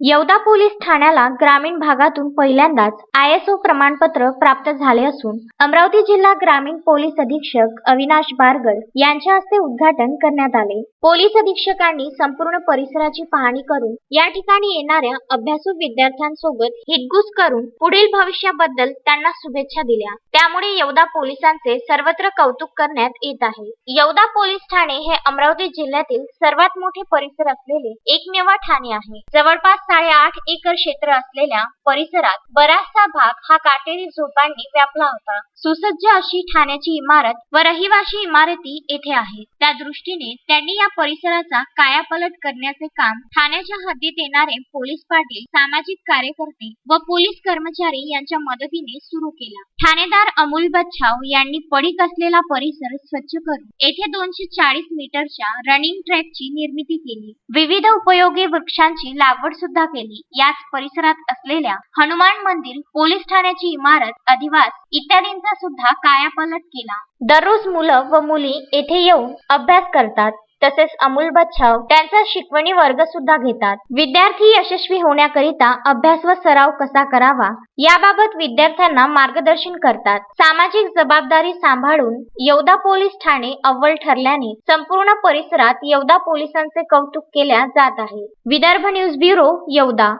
Yevda police ठाण्याला ग्रामीण भागातून पहिल्यांदाच आयएसओ प्रमाणपत्र प्राप्त झाले असून अमरावती जिल्हा ग्रामीण पोलीस अधीक्षक अविनाश बारगड यांच्या हस्ते उद्घाटन करण्यात आले. पोलीस अधीक्षकांनी संपूर्ण परिसराची पाहणी करून या ठिकाणी येणाऱ्या अभ्यासू विद्यार्थ्यांसोबत हितगुज करून पुढील भविष्याबद्दल त्यांना शुभेच्छा दिल्या. त्यामुळे येवदा पोलिसांचे सर्वत्र कौतुक करण्यात येत आहे. येवदा पोलीस ठाणे हे अमरावती जिल्ह्यातील सर्वात मोठे परिसर असलेले एकमेव ठाणे आहे. जवळपास साडेआठ एकर क्षेत्र असलेल्या परिसरात बराचसा भाग हा काटेरी झोपांनी व्यापला होता. सुसज्ज अशी ठाण्याची इमारत व रहिवाशी इमारती येथे आहेत. त्या दृष्टीने त्यांनी या परिसराचा कायापलट करण्याचे काम ठाण्याच्या हद्दीत येणारे पोलीस पाटील सामाजिक कार्यकर्ते व पोलीस कर्मचारी यांच्या मदतीने सुरू केला. ठाणेदार अमोल बच्छाव यांनी पडीक असलेला परिसर स्वच्छ करून येथे दोनशे चाळीस मीटरच्या रनिंग ट्रॅकची निर्मिती केली. विविध उपयोगी वृक्षांची लागवड सुद्धा केली. याच परिसरात असलेल्या हनुमान मंदिर पोलीस ठाण्याची इमारत अधिवास इत्यादींचा सुद्धा कायापालट केला. दररोज मुलं व मुली येथे येऊन अभ्यास करतात. तसेच अमूल बच्छाव त्यांचा शिकवणी वर्ग सुद्धा घेतात. विद्यार्थी यशस्वी होण्याकरिता अभ्यास व सराव कसा करावा याबाबत विद्यार्थ्यांना मार्गदर्शन करतात. सामाजिक जबाबदारी सांभाळून येवदा पोलीस ठाणे अव्वल ठरल्याने संपूर्ण परिसरात येवदा पोलिसांचे कौतुक केल्या जात आहे. Vidarbha news bureau Yeola.